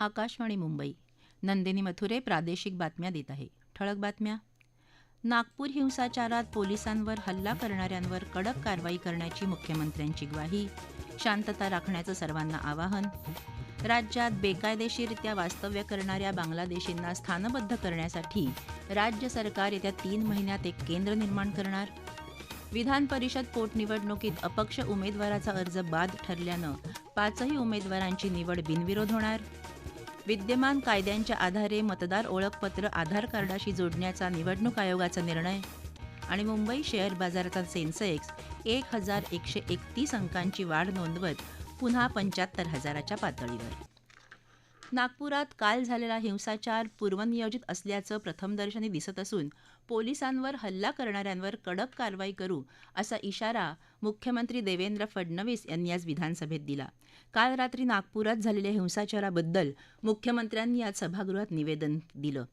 आकाशवाणी मुंबई. नंदिनी मथुरे प्रादेशिक बातम्या देत आहे. ठळक बातम्या. नागपूर हिंसाचारात पोलिसांवर हल्ला करणाऱ्यांवर कडक कारवाई करण्याची मुख्यमंत्र्यांची ग्वाही. शांतता राखण्याचं सर्वांना आवाहन. राज्यात बेकायदेशीरित्या वास्तव्य करणाऱ्या बांगलादेशींना स्थानबद्ध करण्यासाठी राज्य सरकार येत्या तीन महिन्यात एक केंद्र निर्माण करणार. विधान परिषद पोटनिवडणुकीत अपक्ष उमेदवाराचा अर्ज बाद ठरल्यानं पाचही उमेदवारांची निवड बिनविरोध होणार. विद्यमान कायद्यांच्या आधारे मतदार ओळखपत्र आधार कार्डाशी जोडण्याचा निवडणूक आयोगाचा निर्णय. आणि मुंबई शेअर बाजाराचा सेन्सेक्स एक हजार एकशे एकतीस अंकांची वाढ नोंदवत पुन्हा पंच्याहत्तर हजाराच्या पातळीवर. नागपुरात काल झालेला हिंसाचार पूर्वनियोजित असल्याचं प्रथमदर्शनी दिसत असून पोलिसांवर हल्ला करणाऱ्यांवर कडक कारवाई करू असा इशारा मुख्यमंत्री देवेंद्र फडणवीस यांनी आज विधानसभेत दिला. काल रात्री नागपुरात झालेल्या हिंसाचाराबद्दल मुख्यमंत्र्यांनी आज सभागृहात निवेदन दिलं.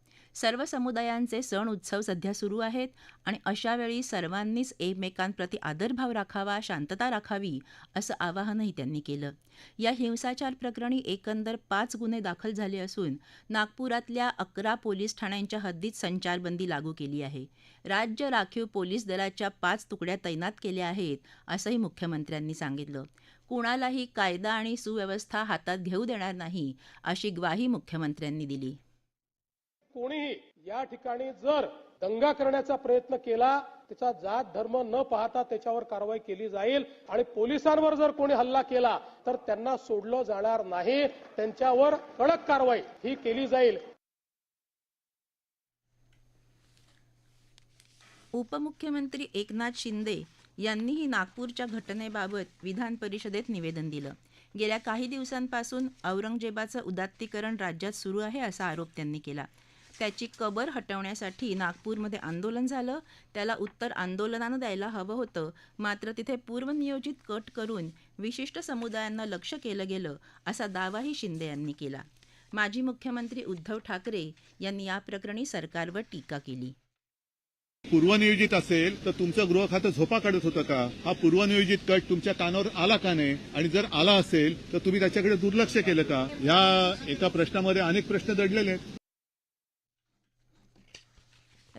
सर्व समुदायांचे सण उत्सव सध्या सुरू आहेत आणि अशावेळी सर्वांनीच एकमेकांप्रती आदरभाव राखावा शांतता राखावी असं आवाहनही त्यांनी केलं. या हिंसाचार प्रकरणी एकंदर पाच गुन्हे दाखल झाले असून नागपुरातल्या अकरा पोलीस ठाण्यांच्या हद्दीत संचारबंदी लागू केली आहे. राज्य राखीव पोलीस दलाच्या पाच तुकड्या तैनात केल्या आहेत असंही मुख्यमंत्र्यांनी सांगितलं. कुणालाही कायदा आणि सुव्यवस्था हातात घेऊ देणार नाही अशी ग्वाही मुख्यमंत्र्यांनी दिली. कोणीही या ठिकाणी जर दंगा करण्याचा प्रयत्न केला त्याचा जात धर्म न पाहता त्याच्यावर कारवाई केली जाईल. आणि पोलिसांवर जर कोणी हल्ला केला तर त्यांना सोडलं जाणार नाही. त्यांच्यावर कडक कारवाई ही केली जाईल. उपमुख्यमंत्री एकनाथ शिंदे यांनीही नागपूरच्या घटनेबाबत विधान परिषदेत निवेदन दिलं. गेल्या काही दिवसांपासून औरंगजेबाचं उदात्तीकरण राज्यात सुरू आहे असा आरोप त्यांनी केला. त्याची कबर हटवण्यासाठी नागपूरमध्ये आंदोलन झालं. त्याला उत्तर आंदोलनानं द्यायला हवं होतं. मात्र तिथे पूर्वनियोजित कट करून विशिष्ट समुदायांना लक्ष केलं गेलं असा दावाही शिंदे यांनी केला. माजी मुख्यमंत्री उद्धव ठाकरे यांनी या प्रकरणी सरकारवर टीका केली. पूर्वनियोजित असेल तर तुमचं गृह खातं झोपा काढत होतं का? हा पूर्वनियोजित कट तुमच्या कानावर आला का नाही? आणि जर आला असेल तर तुम्ही त्याच्याकडे दुर्लक्ष केलं का? या एका प्रश्नामध्ये अनेक प्रश्न दडलेले आहेत.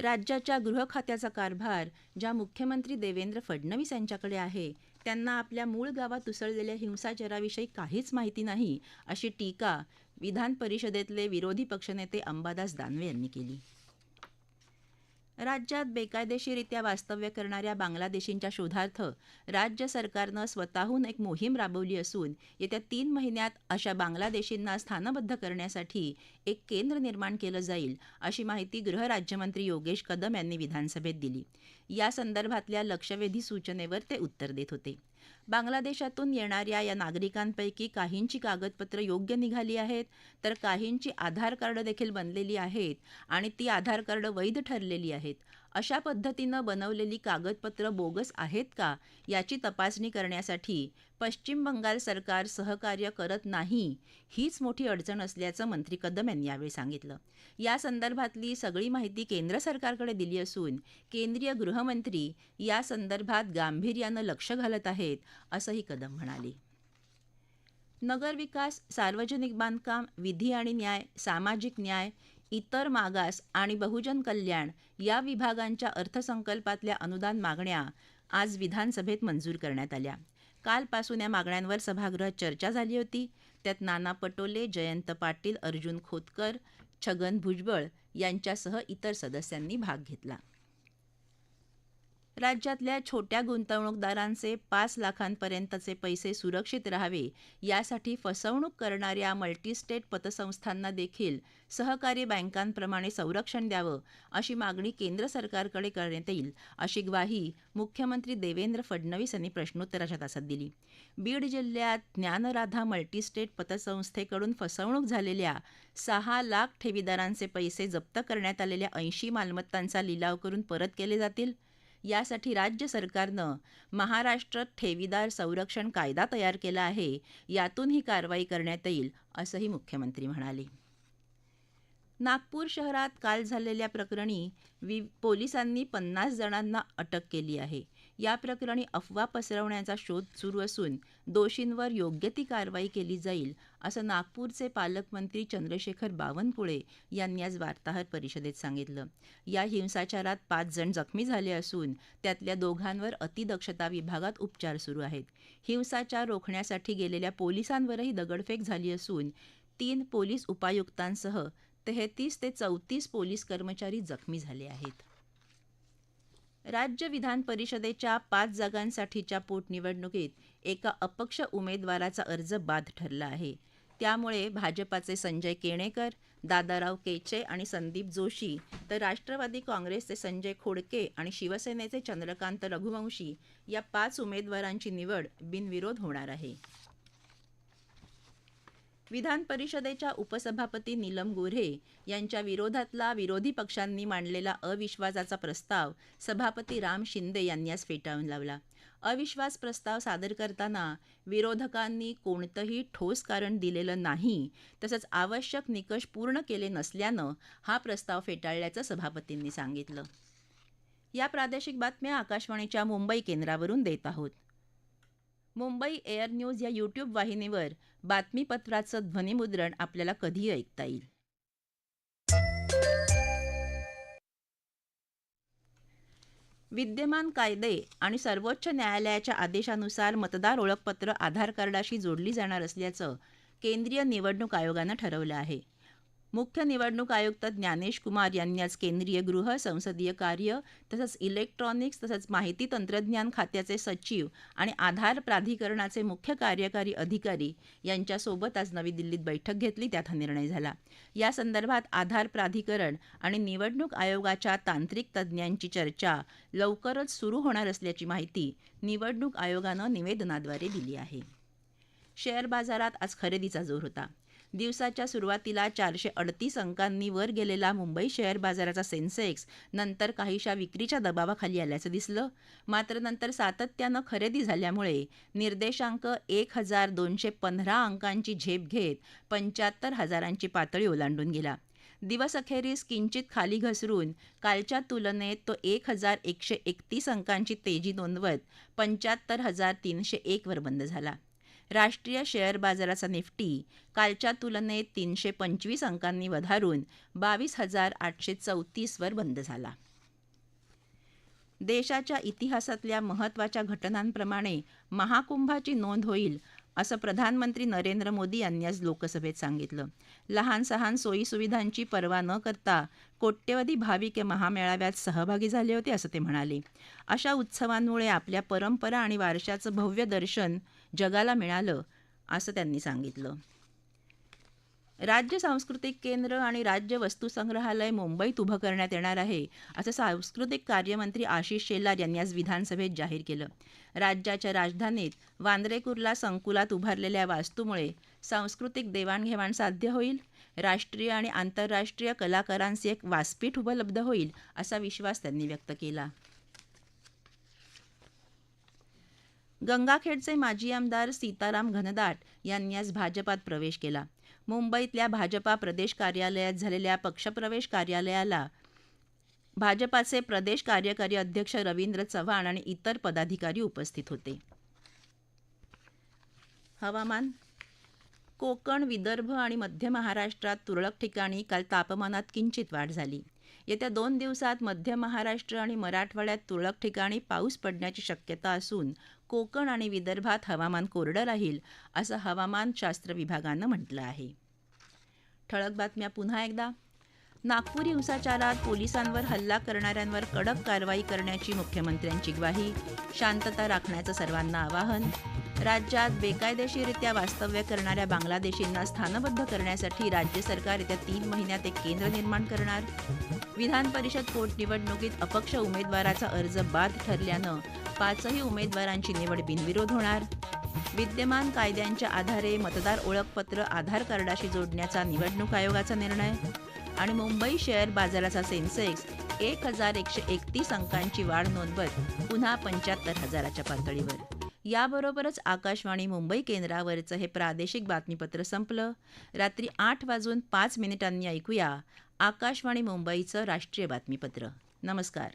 राज्याच्या गृह खात्याचा कारभार ज्या मुख्यमंत्री देवेंद्र फडणवीस यांच्याकडे आहे त्यांना आपल्या मूळ गावात उसळलेल्या हिंसाचाराविषयी काहीच माहिती नाही अशी टीका विधान परिषदेतले विरोधी पक्षनेते अंबादास दानवे यांनी केली. राज्यात बेकायदेशीरित्या वास्तव्य करणाऱ्या बांगलादेशींच्या शोधार्थ राज्य सरकारनं स्वतःहून एक मोहीम राबवली असून येत्या तीन महिन्यात अशा बांगलादेशींना स्थानबद्ध करण्यासाठी एक केंद्र निर्माण केलं जाईल अशी माहिती गृहराज्यमंत्री योगेश कदम यांनी विधानसभेत दिली. या संदर्भातल्या लक्षवेधी सूचनेवर ते उत्तर देत होते. बांगलादेशातून येणाऱ्या या नागरिकांपैकी काहींची कागदपत्र योग्य निघाली आहेत तर काहींची आधार कार्ड देखील बनलेली आहेत आणि ती आधार कार्ड वैध ठरलेली आहेत. अशा पद्धतीनं बनवलेली कागदपत्र बोगस आहेत का याची तपासणी करण्यासाठी पश्चिम बंगाल सरकार सहकार्य करत नाही हीच मोठी अडचण असल्याचं मंत्री कदम यांनी यावेळी सांगितलं. या संदर्भातली सगळी माहिती केंद्र सरकारकडे दिली असून केंद्रीय गृहमंत्री या संदर्भात गांभीर्यानं लक्ष घालत आहेत असंही कदम म्हणाले. नगरविकास सार्वजनिक बांधकाम विधी आणि न्याय सामाजिक न्याय इतर मागास आणि बहुजन कल्याण या विभागांच्या अर्थसंकल्पातल्या अनुदान मागण्या आज विधानसभेत मंजूर करण्यात आल्या. कालपासून या मागण्यांवर सभागृहात चर्चा झाली होती. त्यात नाना पटोले जयंत पाटील अर्जुन खोतकर छगन भुजबळ यांच्यासह इतर सदस्यांनी भाग घेतला. राज्यातल्या छोट्या गुंतवणूकदारांचे पाच लाखांपर्यंतचे पैसे सुरक्षित राहावे यासाठी फसवणूक करणाऱ्या मल्टीस्टेट पतसंस्थांना देखील सहकारी बँकांप्रमाणे संरक्षण द्यावं अशी मागणी केंद्र सरकारकडे करण्यात येईल अशी ग्वाही मुख्यमंत्री देवेंद्र फडणवीस यांनी प्रश्नोत्तराच्या तासात दिली. बीड जिल्ह्यात ज्ञानराधा मल्टीस्टेट पतसंस्थेकडून फसवणूक झालेल्या सहा लाख ठेवीदारांचे पैसे जप्त करण्यात आलेल्या ऐंशी मालमत्तांचा लिलाव करून परत केले जातील? यासाठी राज्य सरकारनं महाराष्ट्र ठेवीदार संरक्षण कायदा तयार केला आहे. यातून ही कारवाई करण्यात येईल असंही मुख्यमंत्री म्हणाले. नागपूर शहरात काल झालेल्या प्रकरणी वि पोलिसांनी पन्नास जणांना अटक केली आहे. या प्रकरणी अफवा पसरवण्याचा शोध सुरू असून दोषींवर योग्य ती कारवाई केली जाईल असं नागपूरचे पालकमंत्री चंद्रशेखर बावनकुळे यांनी आज वार्ताहर परिषदेत सांगितलं. या हिंसाचारात पाच जण जखमी झाले असून त्यातल्या दोघांवर अतिदक्षता विभागात उपचार सुरू आहेत. हिंसाचार रोखण्यासाठी गेलेल्या पोलिसांवरही दगडफेक झाली असून तीन पोलीस उपायुक्तांसह तेहतीस ते चौतीस पोलीस कर्मचारी जखमी झाले आहेत. राज्य विधान परिषदेच्या पाच जागांसाठीच्या पोटनिवडणुकीत एका अपक्ष उमेदवाराचा अर्ज बाद ठरला आहे. त्यामुळे भाजपाचे संजय केणेकर दादाराव केचे आणि संदीप जोशी तर राष्ट्रवादी काँग्रेसचे संजय खोडके आणि शिवसेनेचे चंद्रकांत रघुवंशी या पाच उमेदवारांची निवड बिनविरोध होणार आहे. विधान परिषदेच्या उपसभापती नीलम गोऱ्हे यांच्या विरोधातला विरोधी पक्षांनी मांडलेला अविश्वासाचा प्रस्ताव सभापती राम शिंदे यांनी आज फेटाळून लावला. अविश्वास प्रस्ताव सादर करताना विरोधकांनी कोणतंही ठोस कारण दिलेलं नाही तसंच आवश्यक निकष पूर्ण केले नसल्यानं हा प्रस्ताव फेटाळल्याचं सभापतींनी सांगितलं. या प्रादेशिक बातम्या आकाशवाणीच्या मुंबई केंद्रावरून देत आहोत. मुंबई एअर न्यूज या यूट्यूब वाहिनीवर बातमीपत्राचं ध्वनिमुद्रण आपल्याला कधी ऐकता येईल. विद्यमान कायदे आणि सर्वोच्च न्यायालयाच्या आदेशानुसार मतदार ओळखपत्र आधार कार्डाशी जोडली जाणार असल्याचं केंद्रीय निवडणूक आयोगानं ठरवलं आहे. मुख्य निवडणूक आयुक्त ज्ञानेश कुमार यांनी आज केंद्रीय गृह संसदीय कार्य तसंच इलेक्ट्रॉनिक्स तसंच माहिती तंत्रज्ञान खात्याचे सचिव आणि आधार प्राधिकरणाचे मुख्य कार्यकारी अधिकारी यांच्यासोबत आज नवी दिल्लीत बैठक घेतली. त्यात हा निर्णय झाला. या संदर्भात आधार प्राधिकरण आणि निवडणूक आयोगाच्या तांत्रिक तज्ज्ञांची चर्चा लवकरच सुरू होणार असल्याची माहिती निवडणूक आयोगानं निवेदनाद्वारे दिली आहे. शेअर बाजारात आज खरेदीचा जोर होता. दिवसाच्या सुरुवातीला चारशे अडतीस अंकांनी वर गेलेला मुंबई शेअर बाजाराचा सेन्सेक्स नंतर काहीशा विक्रीच्या दबावाखाली आल्याचं दिसलं. मात्र नंतर सातत्यानं खरेदी झाल्यामुळे निर्देशांक एक हजार दोनशे पंधरा अंकांची झेप घेत पंच्याहत्तर हजारांची पातळी ओलांडून गेला. दिवसअखेरीस किंचित खाली घसरून कालच्या तुलनेत तो एक हजार एकशे एकतीस अंकांची तेजी नोंदवत पंच्याहत्तर हजार तीनशे एकवर बंद झाला. राष्ट्रीय शेअर बाजाराचा निफ्टी कालच्या तुलनेत तीनशे पंचवीस अंकांनी वधारून बावीस हजार आठशे चौतीसवर बंद झाला. देशाच्या इतिहासातल्या महत्त्वाच्या घटनांप्रमाणे महाकुंभाची नोंद होईल असं प्रधानमंत्री नरेंद्र मोदी यांनी आज लोकसभेत सांगितलं. लहान सहान सोयीसुविधांची पर्वा न करता कोट्यवधी भाविक या महामेळाव्यात सहभागी झाले होते असं ते म्हणाले. अशा उत्सवांमुळे आपल्या परंपरा आणि वारशाचं भव्य दर्शन जगाला मिळालं असं त्यांनी सांगितलं. राज्य सांस्कृतिक केंद्र आणि राज्य वस्तुसंग्रहालय मुंबईत उभं करण्यात येणार आहे असं सांस्कृतिक कार्यमंत्री आशिष शेलार यांनी आज विधानसभेत जाहीर केलं. राज्याच्या राजधानीत वांद्रे कुर्ला संकुलात उभारलेल्या वास्तूमुळे सांस्कृतिक देवाणघेवाण साध्य होईल राष्ट्रीय आणि आंतरराष्ट्रीय कलाकारांचे एक व्यासपीठ उपलब्ध होईल असा विश्वास त्यांनी व्यक्त केला. गंगाखेडचे माजी आमदार सीताराम घनदाट यांनी आज भाजपात प्रवेश केला. मुंबईतल्या भाजपा प्रदेश कार्यालयात झालेल्या पक्षप्रवेश कार्यालयाला भाजपाचे प्रदेश कार्यकारी अध्यक्ष रवींद्र चव्हाण आणि इतर पदाधिकारी उपस्थित होते. हवामान कोकण विदर्भ आणि मध्य महाराष्ट्रात तुरळक ठिकाणी काल तापमानात किंचित वाढ झाली. येत्या दोन दिवसात मध्य महाराष्ट्र आणि मराठवाड्यात तुरळक ठिकाणी पाऊस पडण्याची शक्यता असून कोकण आणि विदर्भात हवामान कोरडं राहील असं हवामानशास्त्र विभागानं म्हटलं आहे. ठळक बातम्या पुन्हा एकदा. नागपूर हिंसाचारात पोलिसांवर हल्ला करणाऱ्यांवर कडक कारवाई करण्याची मुख्यमंत्र्यांची ग्वाही शांतता राखण्याचं सर्वांना आवाहन राज्यात बेकायदेशीरित्या वास्तव्य करणाऱ्या बांगलादेशींना स्थानबद्ध करण्यासाठी राज्य सरकार येत्या तीन महिन्यात एक केंद्र निर्माण करणार. विधान परिषद पोटनिवडणुकीत अपक्ष उमेदवाराचा अर्ज बाद ठरल्यानं पाचही उमेदवारांची निवड बिनविरोध होणार. विद्यमान कायद्यांच्या आधारे मतदार ओळखपत्र आधार कार्डाशी जोडण्याचा निवडणूक आयोगाचा निर्णय. आणि मुंबई शेअर बाजाराचा सेन्सेक्स एक हजार एकशे एकतीस अंकांची वाढ नोंदवत पुन्हा पंच्याहत्तर हजाराच्या पातळीवर. याबरोबरच आकाशवाणी मुंबई केंद्रावरचं हे प्रादेशिक बातमीपत्र संपलं. रात्री आठ वाजून पाच मिनिटांनी ऐकूया आकाशवाणी मुंबईचं राष्ट्रीय बातमीपत्र. नमस्कार.